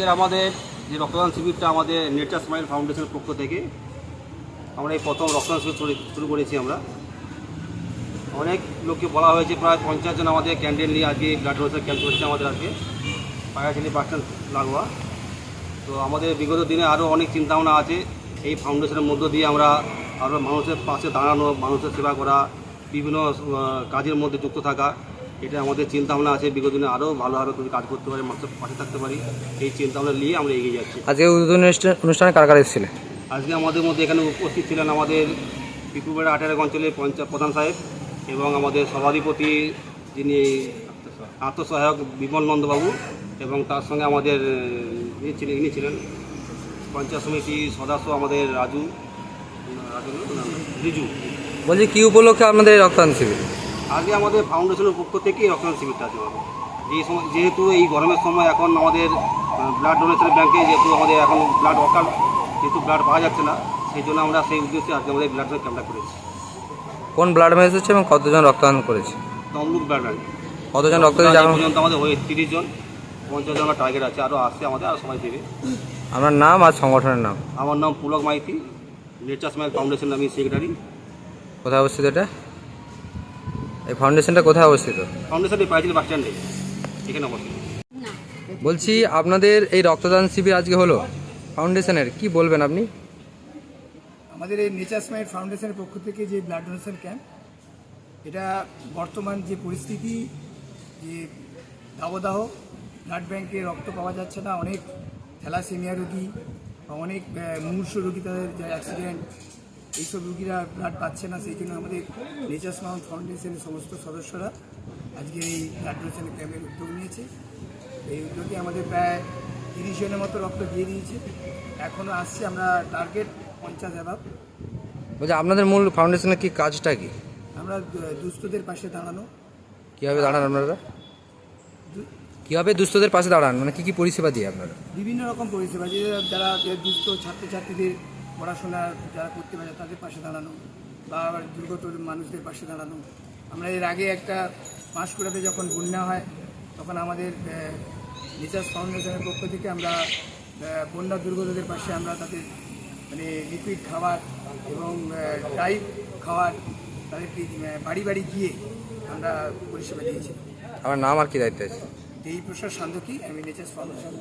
আজকের আমাদের যে রক্তদান শিবিরটা আমাদের নেচার স্মাইল ফাউন্ডেশনের পক্ষ থেকে, আমরা এই প্রথম রক্তদান শিবির শুরু- করেছি আমরা। অনেক লোককে বলা হয়েছে, প্রায় পঞ্চাশ জন আমাদের ক্যান্ডিডেট নিয়ে আজকে ব্লাড ডোনেশন ক্যাম্প হচ্ছে আমাদের আজকে। বাস স্ট্যান্ড লাগোয়া। তো আমাদের বিগত দিনে আরও অনেক চিন্তাভাবনা আছে। এই ফাউন্ডেশনের মধ্য দিয়ে আমরা আরও মানুষের পাশে দাঁড়ানো, মানুষের সেবা করা, বিভিন্ন কাজের মধ্যে যুক্ত থাকা। এটা আমাদের চিন্তাভাবনা আছে বিগত দিনে আরও ভালোভাবে করে কাজ করতে পারি মানুষের পাশে থাকতে পারি এই চিন্তাভাবনা নিয়ে আমরা এগিয়ে যাচ্ছি। আজকে উদ্বোধনী অনুষ্ঠান- কার কার এসেছিলেন? আজকে আমাদের মধ্যে এখানে উপস্থিত ছিলেন আমাদের পিপুবেড়া আঠারো অঞ্চলের পঞ্চায়েত প্রধান সাহেব এবং আমাদের সভাধিপতি যিনি আত্মসহায়ক বিমল নন্দবাবু এবং তার সঙ্গে আমাদের ইনি ছিলেন ইনি ছিলেন পঞ্চায়েত সমিতি সদস্য আমাদের রাজু রাজু রিজু বলছি কী উপলক্ষে আপনাদের রক্তদান শিবির? আজকে আমাদের ফাউন্ডেশনের পক্ষ থেকে রক্তদান শিবিরটা আছে আমাদের। যে সময় যেহেতু এই গরমের সময় এখন আমাদের ব্লাড ডোনেশনের ব্যাংকে যেহেতু আমাদের এখন ব্লাড অকাল যেহেতু ব্লাড পাওয়া যাচ্ছে না সেই জন্য আমরা সেই উদ্দেশ্যে আজকে আমাদের ব্লাড ক্যাম্পটা করেছি। কোন ব্লাড ম্যাচ হচ্ছে এবং কতজন রক্তদান করেছে? তমলুক ব্লাড ব্যাংক কতজন রক্ত দিয়ে এই জানান পর্যন্ত আমাদের ওই তিরিশ জন পঞ্চাশ জন টার্গেট আছে আরও আসছে আমাদের আর সময় দেবে। আপনার নাম আর সংগঠনের নাম? আমার নাম Pulak Maiti nature smile foundation আমি সেক্রেটারি কোথায় অবস্থিত এটা? এই ফাউন্ডেশনটা কোথায় অবস্থিত? ফাউন্ডেশনে পাইছিল বাস স্ট্যান্ডে এখানে অবস্থিত। বলছি আপনাদের এই রক্তদান শিবির আজকে হলো? ফাউন্ডেশনের কি বলবেন আপনি? আমাদের এই নেচার স্মাইল ফাউন্ডেশনের পক্ষ থেকে যে ব্লাড ডোনেশন ক্যাম্প এটা বর্তমান যে পরিস্থিতি যে দাবদাহ ব্লাড ব্যাংকে রক্ত পাওয়া যাচ্ছে না অনেক থ্যালাসেমিয়া রোগী বা অনেক আহ, মুমূর্ষু রোগী তাদের যে অ্যাক্সিডেন্ট এইসব রুগীরা ব্লাড পাচ্ছে না সেই জন্য আমাদের নেচার স্মাইল ফাউন্ডেশনের সমস্ত সদস্যরা আজকে এই ব্লাড ডোনেশন ক্যাম্পের উদ্যোগ নিয়েছে। এই উদ্যোগে আমাদের প্রায় তিরিশ জনের মতো রক্ত দিয়ে দিয়েছে। এখনও আসছে আমরা টার্গেট পঞ্চাশ অ্যাভাব বলছি আপনাদের মূল ফাউন্ডেশনের কি কাজটা কি? আমরা দুস্থদের পাশে দাঁড়ানো। কীভাবে দাঁড়ান আপনারা? কীভাবে দুস্থদের পাশে দাঁড়ান? মানে কী কী পরিষেবা দিয়ে আপনারা? বিভিন্ন রকম পরিষেবা যে যারা দুস্থ ছাত্রছাত্রীদের পড়াশোনা যারা করতে পারে তাদের পাশে দাঁড়ানো বা আবার দুর্গত মানুষদের পাশে দাঁড়ানো। আমরা এর আগে একটা পাঁশকুড়াতে যখন বন্যা হয় তখন আমাদের রিচার্জ ফাউন্ডেশনের পক্ষ থেকে আমরা বন্যা দুর্গতদের পাশে আমরা তাদের মানে লিকুইড খাবার এবং ড্রাই খাবার তাদেরকে বাড়ি বাড়ি গিয়ে আমরা পরিষেবা দিয়েছি। আমার নাম আর কি দায়িত্ব আছে? দেবী প্রসাদ সান্দকি আমি নেচার্স ফাউন্ডেশন